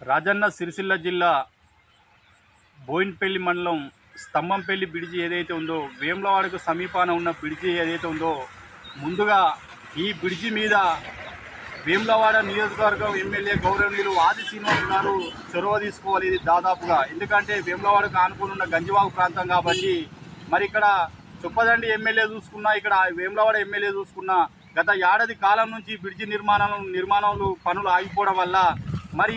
రాజన్న సిరిసిల్ల జిల్లా బోయిన్పల్లి మండలం స్తంభంపల్లి బ్రిడ్జి ఏదైతే ఉందో వేములవాడకు సమీపాన ఉన్న బ్రిడ్జి ఏదైతే ఉందో ముందుగా ఈ బ్రిడ్జి మీద వేములవాడ నియోజకవర్గం ఎమ్మెల్యే గౌరవనీయులు ఆది శ్రీనివాస్ గారు చొరవ తీసుకోవాలి ఇది దాదాపుగా. ఎందుకంటే వేములవాడకు ఆనుకుని ఉన్న గంజివాగు ప్రాంతం కాబట్టి మరి ఇక్కడ చొప్పదండి ఎమ్మెల్యే చూసుకున్నా ఇక్కడ వేములవాడ ఎమ్మెల్యే చూసుకున్నా గత ఏడాది కాలం నుంచి బ్రిడ్జి నిర్మాణం నిర్మాణంలో పనులు ఆగిపోవడం వల్ల మరి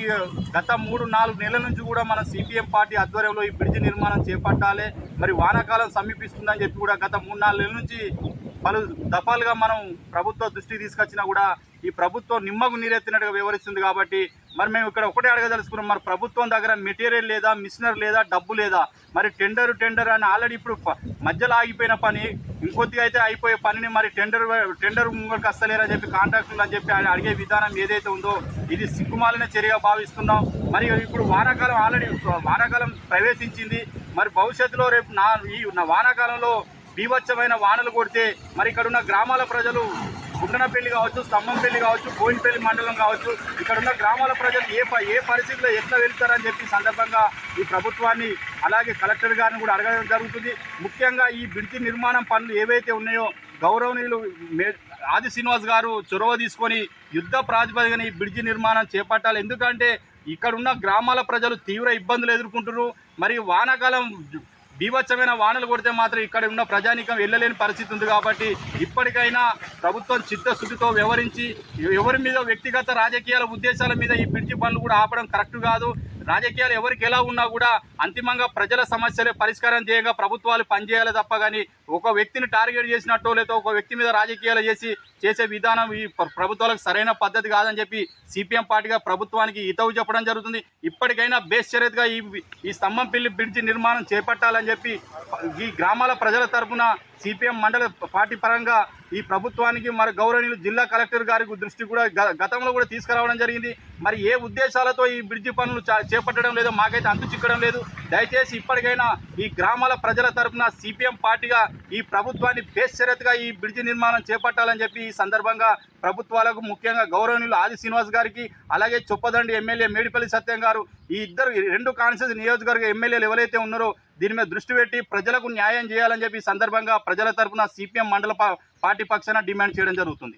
గత మూడు నాలుగు నెలల నుంచి కూడా మన సిపిఎం పార్టీ ఆధ్వర్యంలో ఈ బ్రిడ్జి నిర్మాణం చేపట్టాలి. మరి వానాకాలం సమీపిస్తుందని చెప్పి కూడా గత మూడు నాలుగు నెలల నుంచి పలు దఫాలుగా మనం ప్రభుత్వ దృష్టికి తీసుకొచ్చినా కూడా ఈ ప్రభుత్వం నిమ్మకు నీరెత్తినట్టుగా వివరిస్తుంది కాబట్టి మరి మేము ఇక్కడ ఒకటే అడగదలుచుకున్నాం మరి ప్రభుత్వం దగ్గర మెటీరియల్ లేదా మిషనర్ లేదా డబ్బు లేదా మరి టెండర్ టెండర్ అని ఆల్రెడీ ఇప్పుడు మధ్యలో ఆగిపోయిన పని ఇంకొద్దిగా అయితే అయిపోయే పనిని మరి టెండర్ టెండర్ ముంగడికి వస్తలేరని చెప్పి కాంట్రాక్టులు అని చెప్పి ఆయన అడిగే విధానం ఏదైతే ఉందో ఇది సిగ్గుమాలిన చర్యగా భావిస్తున్నాం. మరి ఇప్పుడు వానాకాలం ఆల్రెడీ వానాకాలం ప్రవేశించింది. మరి భవిష్యత్తులో రేపు నా ఈ నా వానాకాలంలో బీభత్సమైన వానలు కొడితే మరి ఇక్కడ ఉన్న గ్రామాల ప్రజలు గుండనపల్లి కావచ్చు స్తంభంపల్లి కావచ్చు కోయినపల్లి మండలం కావచ్చు ఇక్కడ ఉన్న గ్రామాల ప్రజలు ఏ ప- ఏ పరిస్థితిలో ఎట్లా వెళ్తారని చెప్పి సందర్భంగా ఈ ప్రభుత్వాన్ని అలాగే కలెక్టర్ గారిని కూడా అడగడం జరుగుతుంది. ముఖ్యంగా ఈ బ్రిడ్జి నిర్మాణం పనులు ఏవైతే ఉన్నాయో గౌరవనీయులు మే ఆది శ్రీనివాస్ గారు చొరవ తీసుకొని యుద్ధ ప్రాతిపదికన ఈ బ్రిడ్జి నిర్మాణం చేపట్టాలి. ఎందుకంటే ఇక్కడ ఉన్న గ్రామాల ప్రజలు తీవ్ర ఇబ్బందులు ఎదుర్కొంటున్నారు. మరి వానాకాలం బీభత్సమైన వానలు కొడితే మాత్రం ఇక్కడ ఉన్న ప్రజానీకం వెళ్ళలేని పరిస్థితి ఉంది కాబట్టి ఇప్పటికైనా ప్రభుత్వం చిత్తశుద్ధితో వ్యవహరించి ఎవరి మీద వ్యక్తిగత రాజకీయాల ఉద్దేశాల మీద ఈ బ్రిడ్జి పనులు కూడా ఆపడం కరెక్ట్ కాదు. రాజకీయాలు ఎవరికి ఎలా ఉన్నా కూడా అంతిమంగా ప్రజల సమస్యలే పరిష్కారం చేయగా ప్రభుత్వాలు పనిచేయాలి తప్ప కానీ ఒక వ్యక్తిని టార్గెట్ చేసినట్టు లేదా ఒక వ్యక్తి మీద రాజకీయాలు చేసి చేసే విధానం ఈ ప్రభుత్వాలకు సరైన పద్ధతి కాదని చెప్పి సిపిఎం పార్టీగా ప్రభుత్వానికి హితవు చెప్పడం జరుగుతుంది. ఇప్పటికైనా బేస్ చర్యగా ఈ ఈ స్తంభంపల్లి బ్రిడ్జి నిర్మాణం చేపట్టాలని చెప్పి ఈ గ్రామాల ప్రజల తరఫున సిపిఎం మండల పార్టీ పరంగా ఈ ప్రభుత్వానికి మరి గౌరవనీయులు జిల్లా కలెక్టర్ గారికి దృష్టి కూడా గ- గతంలో కూడా తీసుకురావడం జరిగింది. మరి ఏ ఉద్దేశాలతో ఈ బ్రిడ్జి పనులు చా- చేపట్టడం లేదో మాకైతే అంతు చిక్కడం లేదు. దయచేసి ఇప్పటికైనా ఈ గ్రామాల ప్రజల తరపున సిపిఎం పార్టీగా ఈ ప్రభుత్వాన్ని బేషరత్గా ఈ బ్రిడ్జి నిర్మాణం చేపట్టాలని చెప్పి ఈ సందర్భంగా ప్రభుత్వాలకు ముఖ్యంగా గౌరవనీయులు ఆది శ్రీనివాస్ గారికి అలాగే చొప్పదండి ఎమ్మెల్యే మేడిపల్లి సత్యం గారు ఈ ఇద్దరు రెండు కాన్స్టిట్యూన్స్ నియోజకవర్గ ఎమ్మెల్యేలు ఎవరైతే ఉన్నారో దీని మీద దృష్టి పెట్టి ప్రజలకు న్యాయం చేయాలని చెప్పి సందర్భంగా ప్రజల తరపున సిపిఎం మండల పార్టీ పక్షాన డిమాండ్ చేయడం జరుగుతుంది.